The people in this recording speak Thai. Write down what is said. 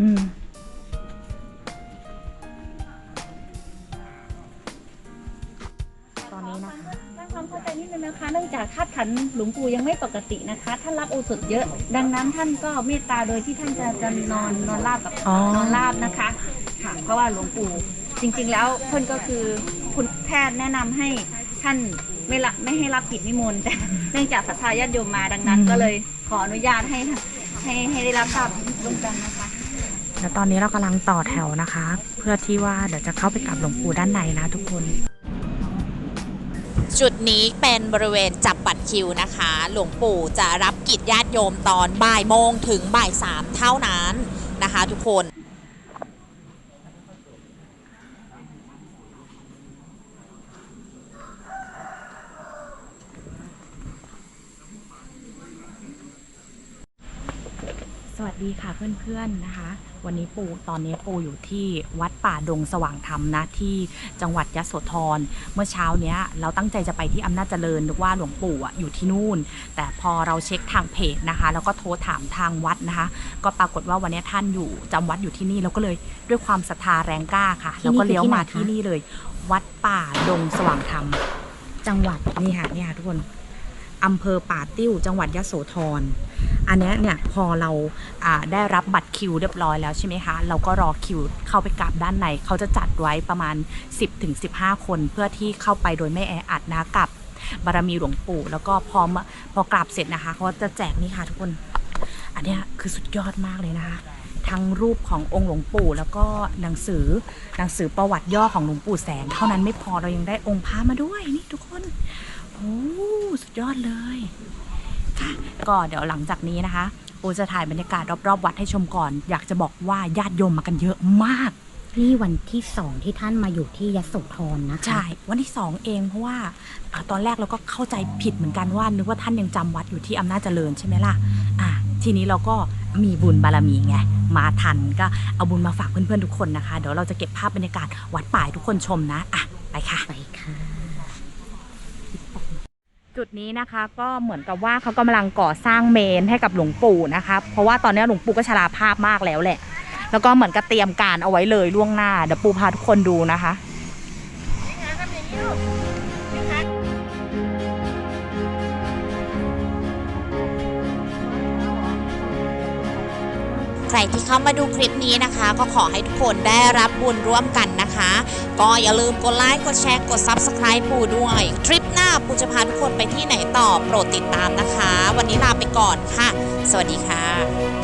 อืมตอนนี้นะคะสร้างความเข้าใจนิดนึงนะคะ เนื่องจากธาตุขันธ์หลวงปู่ยังไม่ปกตินะคะ ท่านรับโอสถเยอะ ดังนั้นท่านก็เมตตาโดยที่ท่านจะจะนอนนอนราบกับอ๋อ นอนราบนะคะค่ะเพราะว่าหลวงปู่จริง ๆ แล้วเพื่อนก็คือคุณแพทย์แนะนำให้ท่านไม่ละไม่ให้รับกิจนิมนต์แต่เนื่องจากศรัทธาญาติโยมมาดังนั้น ก็เลยขออนุญาตให้ให้ให้ได้รับทราบร่วมกันนะคะ แล้วตอนนี้เรากำลังต่อแถวนะคะ เพื่อที่ว่าเดี๋ยวจะเข้าไปกับหลวงปู่ด้านในนะทุกคน จุดนี้เป็นบริเวณจับบัตรคิวนะคะ หลวงปู่จะรับกิจญาติโยมตอนบ่ายโมงถึงบ่ายสามเท่านั้นนะคะ ทุกคน ส วัสดีค่ะเพื่อนๆนะคะ วันนี้ปูตอนนี้ปูอยู่ที่วัดป่าดงสว่างธรรมนะที่จังหวัดยะโสธรเมื่อเช้าเนี้ยเราตั้งใจจะไปที่อำนาจเจริญนึกว่าหลวงปู่อะอยู่ที่นู่น แต่พอเราเช็คทางเพจนะคะ แล้วก็โทรถามทางวัดนะคะ ก็ปรากฏว่าวันนี้ท่านอยู่จำวัดอยู่ที่นี่เราก็เลยด้วยความศรัทธาแรงกล้าค่ะที่เรานี่ก็เลี้ยวมาคือที่ไหนคะที่นี่เลย วัดป่าดงสว่างธรรมจังหวัดนี่ค่ะนี่ค่ะทุกคน อำเภอป่าติ้ว จังหวัดยะโสธรอันนี้เนี่ยพอเราได้รับบัตรคิวเรียบร้อยแล้วใช่ไหมคะ เราก็รอคิวเข้าไปกราบด้านในเขาจะจัดไว้ประมาณ 10-15 คนเพื่อที่เข้าไปโดยไม่แออัดนะกับบารมีหลวงปู่ แล้วก็พอมพอกราบเสร็จนะคะเขาจะแจกนี่ค่ะทุกคน อันนี้คือสุดยอดมากเลยนะคะทั้งรูปขององค์หลวงปู่ แล้วก็หนังสือหนังสือประวัติย่อของหลวงปู่แสง เท่านั้นไม่พอเรายังได้องค์พระมาด้วยนี่ทุกคนโอ้ ยอดเลยค่ะก็เดี๋ยวหลังจากนี้นะคะปูจะถ่ายบรรยากาศรอบๆ วัดให้ชมก่อน อยากจะบอกว่าญาติโยมมากันเยอะมาก นี่วันที่สองที่ท่านมาอยู่ที่ยโสธรนะคะใช่วันที่สองเองเพราะว่าอ่าตอนแรกเราก็เข้าใจผิดเหมือนกันว่านึกว่าท่านยังจำวัดอยู่ที่อำนาจเจริญใช่ไหมล่ะอะทีนี้เราก็มีบุญบารมีไงมาทันก็เอาบุญมาฝากเพื่อนๆทุกคนนะคะ เดี๋ยวเราจะเก็บภาพบรรยากาศวัดป่ายทุกคนชมนะอะไปค่ะไปค่ะ จุดนี้นะคะก็เหมือนกับว่าเขากำลังก่อสร้างเมนให้กับหลวงปู่นะคะเพราะว่าตอนนี้หลวงปู่ก็ชราภาพมากแล้วแหละ แล้วก็เหมือนกับเตรียมการเอาไว้เลยล่วงหน้าเดี๋ยวปูพาทุกคนดูนะคะ รที่เข้ามาดูคลิปนี้นะคะ ก็ขอให้ทุกคนได้รับบุญร่วมกันนะคะ ก็อย่าลืมกดไลค์กดแชร์กด Subscribe ปูด้วยทริปหน้าปูจะพาทุกคนไปที่ไหนต่อโปรดติดตามนะคะ วันนี้ลาไปก่อนค่ะ สวัสดีค่ะ